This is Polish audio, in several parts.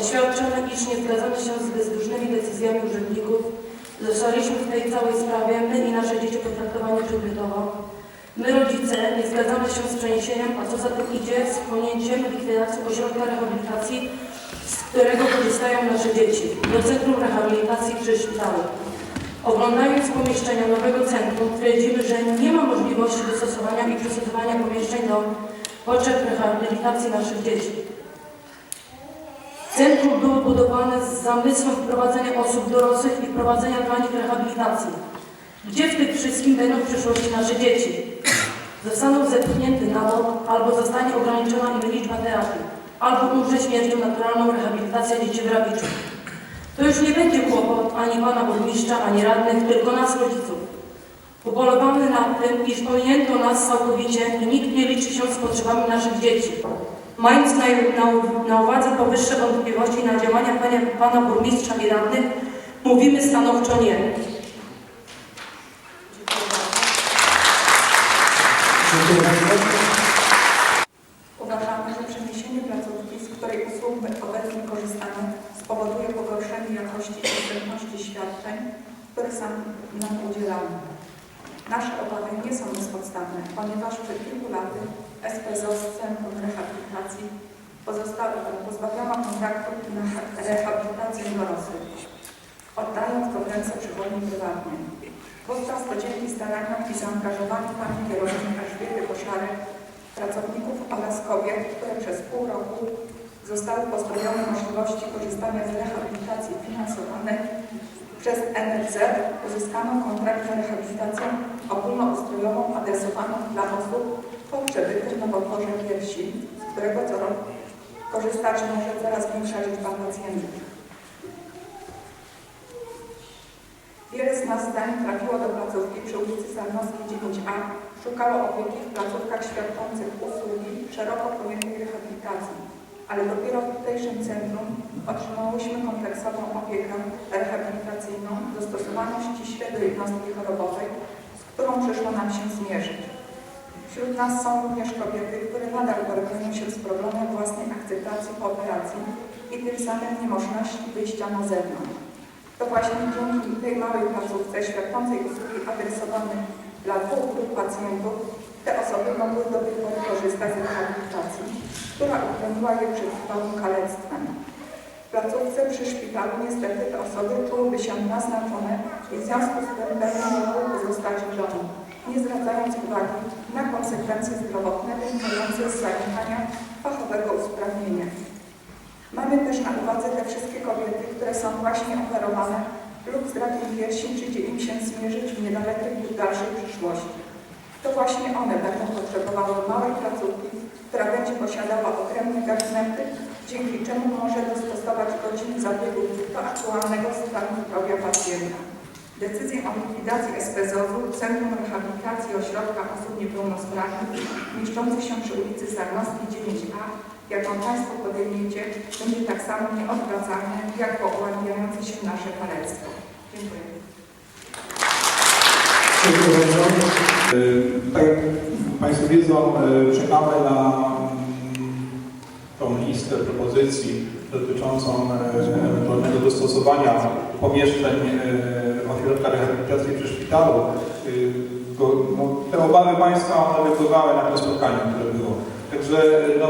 Oświadczamy, iż nie zgadzamy się z bezdusznymi decyzjami urzędników. Zostaliśmy w tej całej sprawie, my i nasze dzieci potraktowani przedmiotowo. My, rodzice, nie zgadzamy się z przeniesieniem, a co za tym idzie, z wchłonięciem likwidacji ośrodka rehabilitacji, z którego korzystają nasze dzieci, do Centrum Rehabilitacji przy szpitalu. Oglądając pomieszczenia nowego centrum, twierdzimy, że nie ma możliwości dostosowania i przystosowania pomieszczeń do potrzeb rehabilitacji naszych dzieci. Centrum było budowane z zamysłem wprowadzenia osób dorosłych i wprowadzenia dla nich rehabilitacji. Gdzie w tym wszystkim będą w przyszłości nasze dzieci? Zostaną zepchnięte na bok, albo zostanie ograniczona im liczba terapii, albo umrze śmiercią naturalną rehabilitacja dzieci w Rawiczu. To już nie będzie kłopot ani pana burmistrza, ani radnych, tylko nas, rodziców. Ubolewamy nad tym, iż pominięto nas całkowicie i nikt nie liczy się z potrzebami naszych dzieci. Mając na, na, na uwadze powyższe wątpliwości na działania pana burmistrza i radnych, mówimy stanowczo nie. Uważamy, że przeniesienie placówki, z której usług obecnie korzystamy, spowoduje pogorszenie jakości i dostępności świadczeń, których sam nam udzielamy. Nasze obawy nie są bezpodstawne, ponieważ przed kilku laty SPZO z Centrum Rehabilitacji pozbawiona kontraktu na rehabilitację dorosłych, oddając go w ręce przychodni prywatnej. Wówczas to dzięki staraniom i zaangażowaniu pani kierownik Elżbiety Koszarek pracowników oraz kobiet, które przez pół roku zostały pozbawione możliwości korzystania z rehabilitacji finansowanej przez NFZ, uzyskano kontrakt na rehabilitację ogólnoustrojową adresowaną dla osób po przebytym nowotworze piersi, z którego co roku korzystać może coraz większa liczba pacjentów. Wiele z nas zanim trafiło do placówki przy ulicy Sarnowskiej 9A, szukało opieki w placówkach świadczących usługi szeroko pojętej rehabilitacji, ale dopiero w tutejszym centrum otrzymałyśmy kompleksową opiekę rehabilitacyjną dostosowaną ściśle do jednostki chorobowej, z którą przyszło nam się zmierzyć. Wśród nas są również kobiety, które nadal borykają się z problemem własnej akceptacji po operacji i tym samym niemożności wyjścia na zewnątrz. To właśnie dzięki tej małej placówce świadczącej usługi adresowane dla dwóch grup pacjentów, te osoby mogły do tej pory korzystać z rehabilitacji, która uchroniła je przed trwałym kalectwem. W placówce przy szpitalu niestety te osoby czułyby się naznaczone i w związku z tym pewnie mogły pozostać w domu, nie zwracając uwagi na konsekwencje zdrowotne wynikające z zaniechania fachowego usprawnienia. Mamy też na uwadze te wszystkie kobiety, które są właśnie operowane lub z rakiem piersi, czy gdzie im się zmierzyć w niedalekiej lub dalszej przyszłości. To właśnie one będą potrzebowały małej placówki, która będzie posiadała odrębne gabinety, dzięki czemu może dostosować godziny zabiegów do aktualnego stanu zdrowia pacjenta. Decyzję o likwidacji SPZOZ-u Centrum Rehabilitacji Ośrodka Osób Niepełnosprawnych mieszczących się przy ulicy Sarnowskiej 9A jaką Państwo podejmiecie, będzie tak samo nieodwracalne, jak po ułatwiające się nasze kalectwo. Dziękuję. Dziękuję bardzo. Tak jak Państwo wiedzą, e, czekamy na mm, tą listę propozycji dotyczącą e, ewentualnego dostosowania pomieszczeń e, ośrodka rehabilitacji przy szpitalu. E, go- no, Te obawy Państwa one wypływały na to spotkanie, które było. Także no,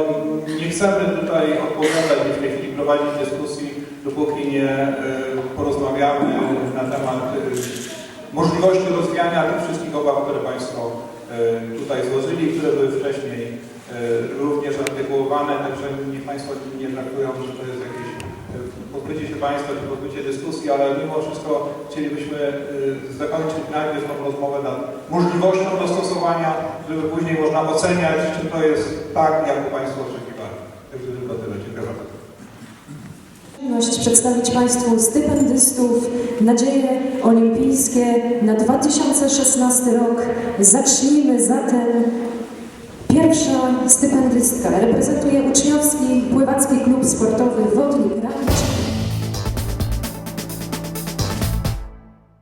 nie chcemy tutaj odpowiadać i w tej chwili prowadzić dyskusji, dopóki nie e, porozmawiamy na temat e, możliwości rozwijania tych wszystkich obaw, które Państwo e, tutaj złożyli, które były wcześniej e, również artykułowane, także niech Państwo nie traktują, że to jest się Państwa czy pozbycie dyskusji, ale mimo wszystko chcielibyśmy e, zakończyć najpierw tą rozmowę nad możliwością dostosowania, żeby później można oceniać, czy to jest tak, jak Państwo oczekiwali. Także tylko tyle. Dziękuję bardzo. Przedstawić Państwu stypendystów Nadzieje Olimpijskie na 2016 rok. Zacznijmy zatem. Pierwsza stypendystka reprezentuje uczniowski pływacki klub sportowy Wodnik Rawicz